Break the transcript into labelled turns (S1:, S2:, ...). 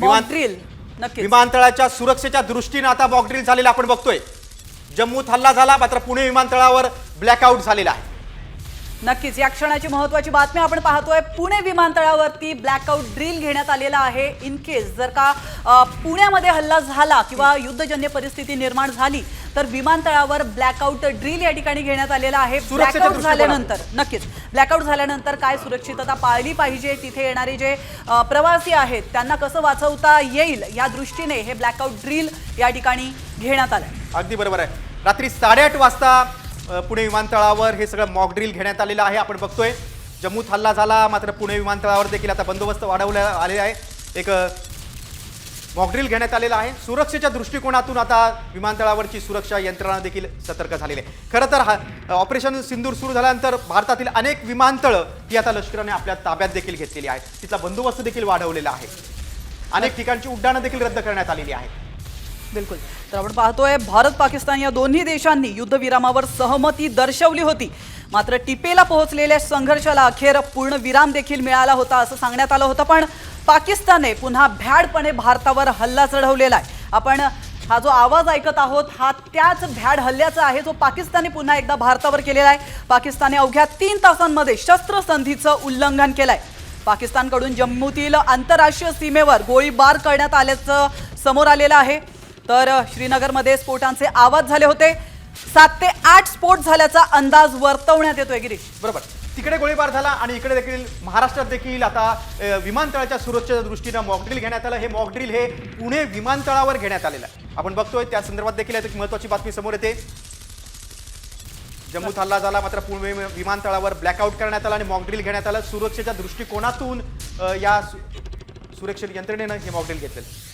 S1: विमान
S2: ड्रिल नक्कीच.
S1: विमानतळाच्या सुरक्षेच्या दृष्टीने आता मॉकड्रिल झालेला आपण बघतोय. जम्मूत हल्ला झाला मात्र पुणे विमानतळावर ब्लॅकआउट झालेला आहे.
S2: नक्कीच. या क्षणाची महत्वाची बातमी आपण पाहतोय. पुणे विमानतळावरती ब्लॅकआउट ड्रिल घेण्यात आलेला आहे. इन केस जर का पुण्यामध्ये हल्ला झाला किंवा युद्धजन्य परिस्थिती निर्माण झाली तर विमानतळावर ब्लॅकआउट ड्रिल या ठिकाणी घेण्यात आलेला आहे. ब्लॅकआउट. झाल्यानंतर. नक्कीच. ब्लॅकआउट झाल्यानंतर काय सुरक्षितता पाळली पाहिजे? तिथे येणारे जे प्रवासी आहेत त्यांना कसं वाचवता येईल? या दृष्टीने हे ब्लॅकआउट ड्रिल या ठिकाणी घेण्यात आलं
S1: अगदी बरोबर आहे. रात्री साडेआठ वाजता पुणे विमानतळावर हे सगळं मॉकड्रिल घेण्यात आलेलं आहे. आपण बघतोय जम्मूत हल्ला झाला मात्र पुणे विमानतळावर देखील आता बंदोबस्त वाढवला आले आहे. एक मॉकड्रिल घेण्यात आलेला आहे. सुरक्षेच्या दृष्टिकोनातून आता विमानतळावरची सुरक्षा यंत्रणा देखील सतर्क झालेली आहे. खरं तर हा ऑपरेशन सिंदूर सुरू झाल्यानंतर भारतातील अनेक विमानतळं ही आता लष्कराने आपल्या ताब्यात देखील घेतलेली आहेत तिथला बंदोबस्त देखील वाढवलेला आहे. अनेक ठिकाणची उड्डाणं देखील रद्द करण्यात आलेली आहेत.
S2: बिलकुल. तर आपण पाहतोय भारत पाकिस्तान या दोन्ही देशांनी युद्धविरामावर सहमती दर्शवली होती. मात्र टिपेला पोहोचलेल्या संघर्षाला अखेर पूर्ण विराम देखील मिळाला होता असं सांगण्यात आलं होतं. पण पाकिस्तानने पुन्हा भ्याडपणे भारतावर हल्ला चढवलेला आहे. आपण हा जो आवाज ऐकत आहोत हा त्याच भ्याड हल्ल्याचा आहे जो पाकिस्तानने पुन्हा एकदा भारतावर केलेला आहे. पाकिस्तानने अवघ्या तीन तासांमध्ये शस्त्रसंधीचं उल्लंघन केलं आहे पाकिस्तानकडून जम्मूतील आंतरराष्ट्रीय सीमेवर गोळीबार करण्यात आल्याचं समोर आलेलं आहे. तर श्रीनगरमध्ये स्फोटांचे आवाज झाले होते. सात ते आठ स्फोट झाल्याचा अंदाज वर्तवण्यात येतोय गिरीश.
S1: बरोबर. तिकडे गोळीबार झाला आणि इकडे देखील महाराष्ट्रात देखील आता विमानतळाच्या सुरक्षेच्या दृष्टीनं मॉकड्रिल घेण्यात आलं. हे मॉकड्रिल हे पुणे विमानतळावर घेण्यात आलेलं आहे. आपण बघतोय त्या संदर्भात देखील एक महत्वाची बातमी समोर येते. जम्मूत हल्ला झाला मात्र पुणे विमानतळावर ब्लॅकआउट करण्यात आला आणि मॉकड्रिल घेण्यात आलं. सुरक्षेच्या दृष्टिकोनातून या सुरक्षित यंत्रणेनं हे मॉकड्रिल घेतलेलं